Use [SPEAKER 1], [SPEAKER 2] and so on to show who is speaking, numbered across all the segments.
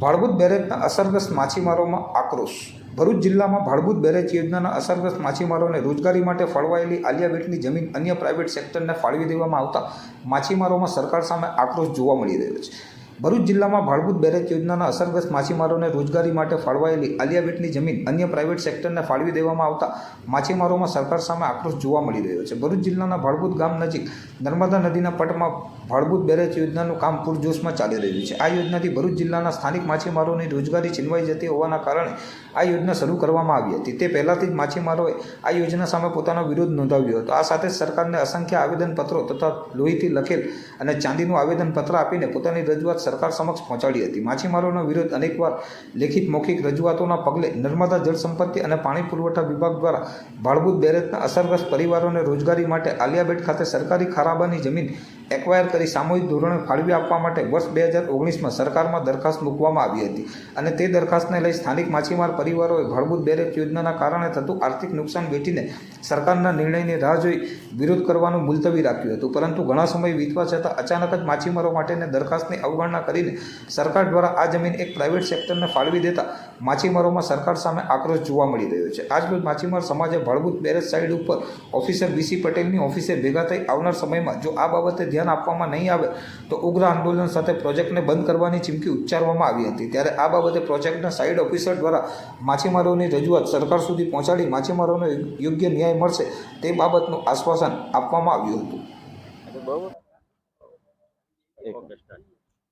[SPEAKER 1] ભાડભૂત બેરેજના અસરગ્રસ્ત માછીમારોમાં આક્રોશ. ભરૂચ જિલ્લામાં ભાડભૂત બેરેજ યોજનાના અસરગ્રસ્ત માછીમારોને રોજગારી માટે ફળવાયેલી આલિયા બેટની જમીન અન્ય પ્રાઇવેટ સેક્ટરને ફાળવી દેવામાં આવતા માછીમારોમાં સરકાર સામે આક્રોશ જોવા મળી રહ્યો છે. ભરૂચ જિલ્લામાં ભાડભૂત બેરેજ યોજનાના અસરગ્રસ્ત માછીમારોને રોજગારી માટે ફાળવાયેલી આલિયા બેટની જમીન અન્ય પ્રાઇવેટ સેક્ટરને ફાળવી દેવામાં આવતા માછીમારોમાં સરકાર સામે આક્રોશ જોવા મળી રહ્યો છે. ભરૂચ જિલ્લાના ભાડભૂત ગામ નજીક નર્મદા નદીના પટમાં ભાડભૂત બેરેજ યોજનાનું કામ પૂરજોશમાં ચાલી રહ્યું છે. આ યોજનાથી ભરૂચ જિલ્લાના સ્થાનિક માછીમારોની રોજગારી છીનવાઈ જતી હોવાના કારણે આ યોજના શરૂ કરવામાં આવી હતી. તે પહેલાંથી જ માછીમારોએ આ યોજના સામે પોતાનો વિરોધ નોંધાવ્યો હતો. આ સાથે સરકારને અસંખ્ય આવેદનપત્રો તથા લોહીથી લખેલ અને ચાંદીનું આવેદનપત્ર આપીને પોતાની રજૂઆત સરકાર સમક્ષ પહોંચાડી હતી. માછીમારોનો વિરોધ અનેકવાર લેખિત મૌખિક રજૂઆતોના પગલે નર્મદા જળસંપત્તિ અને પાણી પુરવઠા વિભાગ દ્વારા ભાડભૂત બેરેજના અસરગ્રસ્ત પરિવારોને રોજગારી માટે આલિયાબેટ ખાતે સરકારી ખરાબાની જમીન એક્વાયર કરી સામૂહિક ધોરણે ફાળવી આપવા માટે વર્ષ બે હજાર ઓગણીસમાં સરકારમાં દરખાસ્ત મૂકવામાં આવી હતી. અને તે દરખાસ્તને લઈ સ્થાનિક માછીમાર પરિવારોએ ભળભૂત બેરેજ યોજનાના કારણે થતું આર્થિક નુકસાન વેઠીને સરકારના નિર્ણયની રાહ જોઈ વિરોધ કરવાનું મુલતવી રાખ્યું હતું. પરંતુ ઘણા સમય વીતવા છતાં અચાનક જ માછીમારો માટેની દરખાસ્તની અવગણના કરીને સરકાર દ્વારા આ જમીન એક પ્રાઇવેટ સેક્ટરને ફાળવી દેતા માછીમારોમાં સરકાર સામે આક્રોશ જોવા મળી રહ્યો છે. આજરોજ માછીમાર સમાજે ભળભૂત બેરેજ સાઇડ ઉપર ઓફિસર બીસી પટેલની ઓફિસે ભેગા થઈ આવનાર સમયમાં જો આ બાબતે ધ્યાન આપવામાં નહીં આવે તો ઉગ્ર આંદોલન સાથે પ્રોજેક્ટને બંધ કરવાની ચીમકી ઉચ્ચારવામાં આવી હતી. ત્યારે આ બાબતે પ્રોજેક્ટના સાઇડ ઓફિસર દ્વારા માછીમારોની રજૂઆત સરકાર સુધી પહોંચાડી માછીમારોને યોગ્ય ન્યાય મળશે તે બાબતનું આશ્વાસન આપવામાં આવ્યું હતું.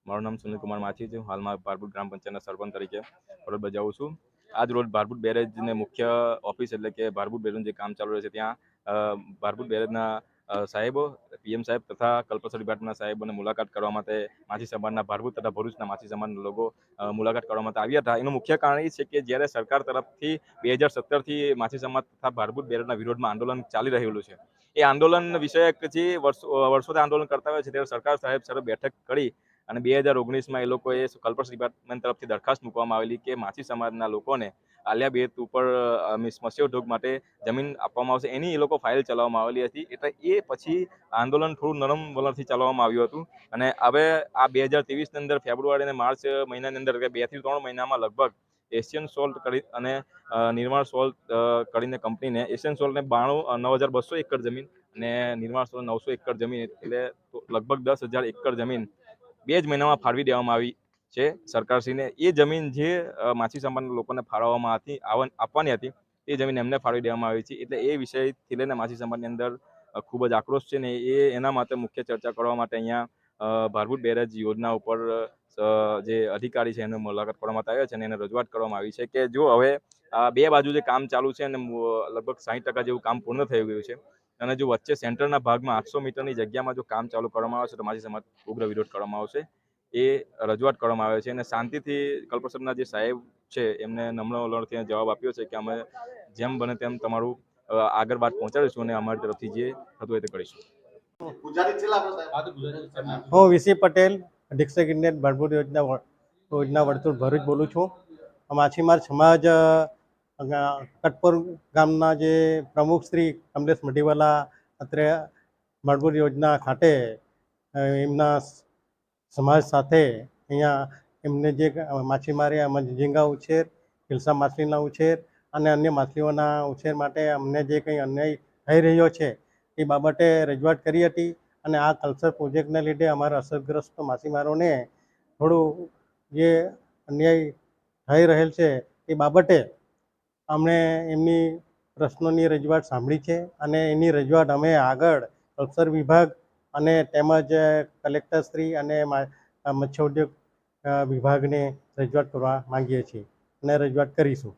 [SPEAKER 2] મારું નામ સુનિલ કુમાર માછી છે. હાલમાં ભારભૂત ગ્રામ પંચાયતના સરપંચ તરીકે ફરજ બજાવું છું. આજ રોજ ભારભૂત બેરેજને મુખ્ય ઓફિસ એટલે કે ભારભૂત બેરેજનું જે કામ ચાલુ રહે છે ત્યાં ભારભૂત બેરેજના સાહેબો પીએમ સાહેબ તથા કલ્પસર ડિપાર્ટમેન્ટના સાહેબોને મુલાકાત કરવા માટે માછી સમાજના ભારભૂત તથા ભરૂચના માછી સમાજના લોકો મુલાકાત કરવા માટે આવ્યા હતા. એનું મુખ્ય કારણ એ છે કે જ્યારે સરકાર તરફથી બે હજાર સત્તરથી માછી સમાજ તથા ભારભૂત બેરેજના વિરોધમાં આંદોલન ચાલી રહેલું છે. એ આંદોલન વિષયક જે વર્ષો વર્ષોથી આંદોલન કરતા હોય છે ત્યારે સરકાર સાહેબ સાથે બેઠક કરી અને બે હજાર ઓગણીસમાં એ લોકોએ કલ્પસ ડિપાર્ટમેન્ટ તરફથી દરખાસ્ત મૂકવામાં આવેલી કે માછી સમાજના લોકોને આલિયા બેત ઉપર અ, મીન્સ મત્સ્યોદ્યોગ માટે જમીન આપવામાં આવશે. એની એ લોકો ફાઇલ ચલાવવામાં આવેલી હતી. એટલે એ પછી આંદોલન થોડું નરમ વલણથી ચલાવવામાં આવ્યું હતું. અને હવે આ બે હજાર ત્રેવીસની અંદર ફેબ્રુઆરી અને માર્ચ મહિનાની અંદર બેથી ત્રણ મહિનામાં લગભગ એશિયન સોલ્ટ કરી અને નિર્માણ સોલ્ટ કરીને કંપનીને એશિયન સોલ્ટને બાણું નવ હજાર બસો એકર જમીન અને નિર્માણ સોલ્ટ નવસો એકર જમીન એટલે લગભગ દસ હજાર એકર જમીન બે જ મહિનામાં ફાળવી દેવામાં આવી. છે સરકારશ્રીને એ જમીન જે માછી સમાજના લોકોને ફાળવવામાં હતી આપવાની હતી, એ જમીન એમને ફાળવી દેવામાં આવી છે. એટલે એ વિષયથી લઈને માછી સમાજની અંદર ખૂબ જ આક્રોશ છે ને એ એના માટે મુખ્ય ચર્ચા કરવા માટે અહીંયા ભારભૂત બેરેજ યોજના ઉપર જે અધિકારી છે એને મુલાકાત કરવામાં આવ્યા છે અને એને રજૂઆત કરવામાં આવી છે કે જો હવે બે બાજુ જે કામ ચાલુ છે અને લગભગ સાઠ ટકા જેવું કામ પૂર્ણ થઈ ગયું છે અને જો વચ્ચે સેન્ટરના ભાગમાં આઠસો મીટરની જગ્યામાં જો કામ ચાલુ કરવામાં આવશે તો માછી સમાજ ઉગ્ર વિરોધ કરવામાં આવશે. એ રજૂઆત કરવામાં આવે છે અને શાંતિથી કલ્પસરના જે સાહેબ છે એમને નમ્ર વલણથી જવાબ આપ્યો છે કે અમે જેમ બને તેમ તમારું આગળ વાત પહોંચાડીશું અને અમારી તરફથી જે થતું હોય તે કરીશું.
[SPEAKER 3] હું વીસી પટેલ ડિક્ષક ઇન્ડિયન ભરપૂર યોજના યોજના વર્તુળ ભરૂચ બોલું છું. માછીમાર સમાજ કટપોર ગામના જે પ્રમુખ શ્રી કમલેશ મઢીવાલા અત્રે ભરપૂર યોજના ખાતે એમના સમાજ સાથે અહીંયા એમને જે માછીમારી, આમાં ઝીંગા ઉછેર હિલસા માછલીના ઉછેર અને અન્ય માછલીઓના ઉછેર માટે અમને જે કંઈ અન્યાય થઈ રહ્યો છે એ બાબતે રજૂઆત કરી હતી અને આ કલ્ચર પ્રોજેક્ટને લીધે અમારા અસરગ્રસ્ત માછીમારોને થોડું જે અન્યાય થઈ રહેલ છે એ બાબતે અમને એમની પ્રશ્નોની રજૂઆત સાંભળી છે અને એની રજૂઆત અમે આગળ કલ્ચર વિભાગ અને તેમજ કલેક્ટરશ્રી અને મત્સ્યોદ્યોગ વિભાગને રજૂઆત કરવા માંગીએ છીએ અને રજૂઆત કરીશું.